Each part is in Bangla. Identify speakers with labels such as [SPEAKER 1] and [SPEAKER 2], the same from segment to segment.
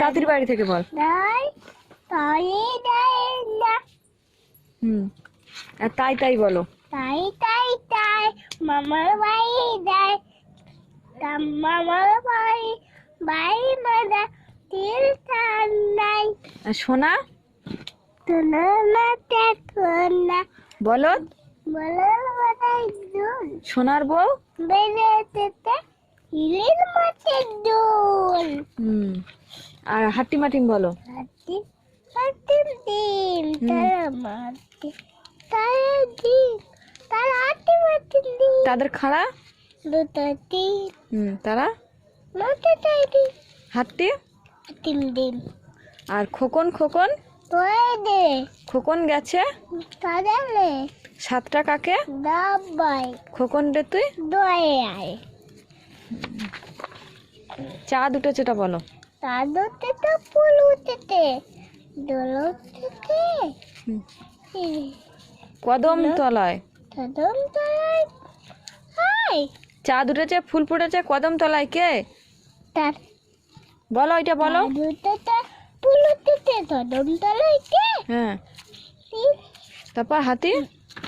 [SPEAKER 1] তাঁতির বাড়ি থেকে বল। হুম। তাই তাই বলো।
[SPEAKER 2] তাই তাই তাই মামার বাড়ি তা মামার বাড়ি বাড়ি মাদা তিল
[SPEAKER 1] আর সোনা?
[SPEAKER 2] তোনা না তোনা
[SPEAKER 1] বলো।
[SPEAKER 2] বলো
[SPEAKER 1] সোনার বউ?
[SPEAKER 2] বেড়ে ইলির মাছের দোল।
[SPEAKER 1] হুম। আর হাট্টি মাটিম বলো।
[SPEAKER 2] হাতি হাতি দিন। তারা মাটি তারা দিন তারা হাতি মাটি দিন
[SPEAKER 1] তাদের খাড়া?
[SPEAKER 2] দুটো দিন
[SPEAKER 1] হুম তারা?
[SPEAKER 2] দিন
[SPEAKER 1] হাট্টি?
[SPEAKER 2] তিন দিন
[SPEAKER 1] আর খোকন খোকন?
[SPEAKER 2] দে।
[SPEAKER 1] খোকন গেছে? সাতটা কাকে?
[SPEAKER 2] দাবাই
[SPEAKER 1] খোকন রে তুই?
[SPEAKER 2] দয়ে
[SPEAKER 1] চা দুটো যেটা বলো।
[SPEAKER 2] তাদতে তো ফুল উঠেতে দোল উঠেতে
[SPEAKER 1] কদম তলায়।
[SPEAKER 2] কদম তলায় হাই।
[SPEAKER 1] চা দুটেছে ফুল ফুটেছে কদম তলায় কে?
[SPEAKER 2] তার
[SPEAKER 1] বলো ওইটা বলো।
[SPEAKER 2] ফুল উঠেতে কদম তলায় কে?
[SPEAKER 1] হ্যাঁ। তারপর হাতি?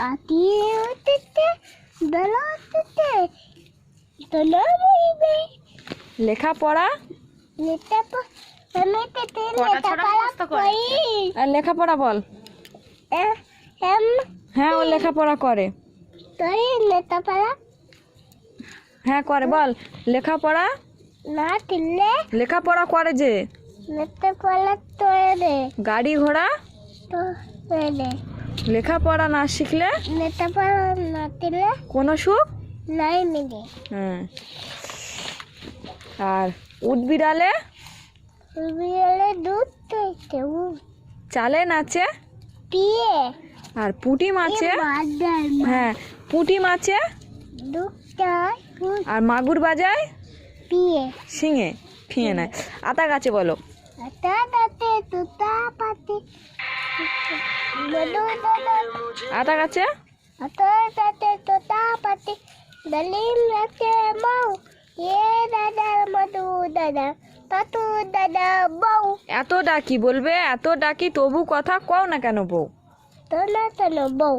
[SPEAKER 2] আতি উঠেতে দোল মরিবে
[SPEAKER 1] লেখাপড়া? আর লেখাপড়া বল।
[SPEAKER 2] এম
[SPEAKER 1] হ্যাঁ ও লেখাপড়া করে। হ্যাঁ করে বল। লেখাপড়া?
[SPEAKER 2] না তিলে
[SPEAKER 1] লেখাপড়া করে যে। গাড়ি ঘোড়া? লেখাপড়া না শিখলে?
[SPEAKER 2] পালা না তিলে
[SPEAKER 1] কোনো সুখ?
[SPEAKER 2] নাই মিলে
[SPEAKER 1] হ্যাঁ আর উট বিড়ালে
[SPEAKER 2] বিয়েলে দুধ তুইতে উ
[SPEAKER 1] চালে নাচে
[SPEAKER 2] পিয়ে
[SPEAKER 1] আর পুঁটি মাছে হ্যাঁ পুঁটি মাছে
[SPEAKER 2] দুধটা
[SPEAKER 1] আর মাগুর বাজায়
[SPEAKER 2] পিয়ে
[SPEAKER 1] শিঙে ফিঙে নেয় আতা গাছে বলো আতা গাছে
[SPEAKER 2] আটা দাতে তুতা পাতি দলিল রাখে মাউ এ দাদা মধু দাদা তাতু দাদা বউ
[SPEAKER 1] এত ডাকি বলবে এত ডাকি তবু কথা কও না কেন বউ?
[SPEAKER 2] তোলো বউ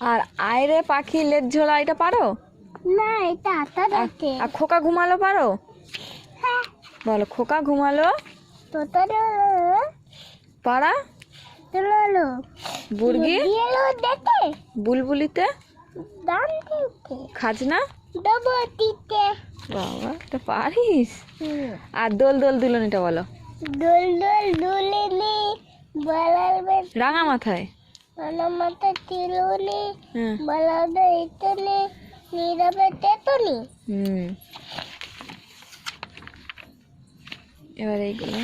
[SPEAKER 1] আর আয়রে পাখি লেজ ঝোলা এটা পারো?
[SPEAKER 2] না এটা
[SPEAKER 1] আর-
[SPEAKER 2] দাতে
[SPEAKER 1] আর খোকা ঘুমালো পারো?
[SPEAKER 2] হ্যাঁ।
[SPEAKER 1] বলো খোকা ঘুমালো?
[SPEAKER 2] তো তোলো
[SPEAKER 1] পাড়া বুর্গি
[SPEAKER 2] দেখে?
[SPEAKER 1] বুলবুলিতে?
[SPEAKER 2] দাম
[SPEAKER 1] খাজনা?
[SPEAKER 2] দেবো দিতে
[SPEAKER 1] বাবা এটা পারিস? আর দোল দোল দুলনিটা বলো।
[SPEAKER 2] দোল দোল দুলিনি বলার
[SPEAKER 1] রাঙা মাথায়?
[SPEAKER 2] আমার মাথা তিলুনি বলার ইতনি নীরবে তেতনি।
[SPEAKER 1] হুম। এবার এইগুলো।